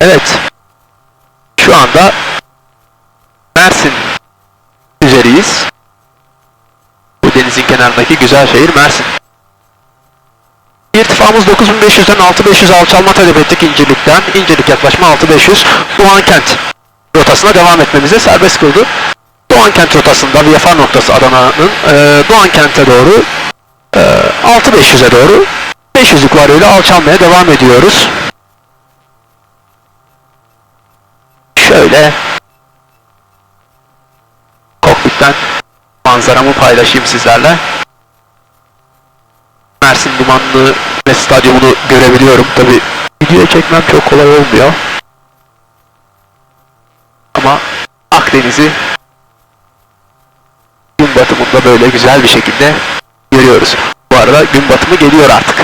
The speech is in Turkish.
Evet. Şu anda Mersin üzeriyiz. Bu denizin kenarındaki güzel şehir Mersin. İrtifamız 9500'den 6500 alçalma talep ettik İncirlik'ten. İncirlik yaklaşma 6500. Doğan Kent rotasına devam etmemize serbest kıldı. Doğan Kent rotasında VFR noktası Adana'nın e, Doğan Kent'e doğru e, 6500'e doğru 500'lük varıyla alçalmaya devam ediyoruz. Şöyle kokpitten manzaramı paylaşayım sizlerle. Mersin Limanı'nı ve stadyumunu görebiliyorum. Tabi videoya çekmem çok kolay olmuyor. Ama Akdeniz'i gün batımında böyle güzel bir şekilde görüyoruz. Bu arada gün batımı geliyor artık.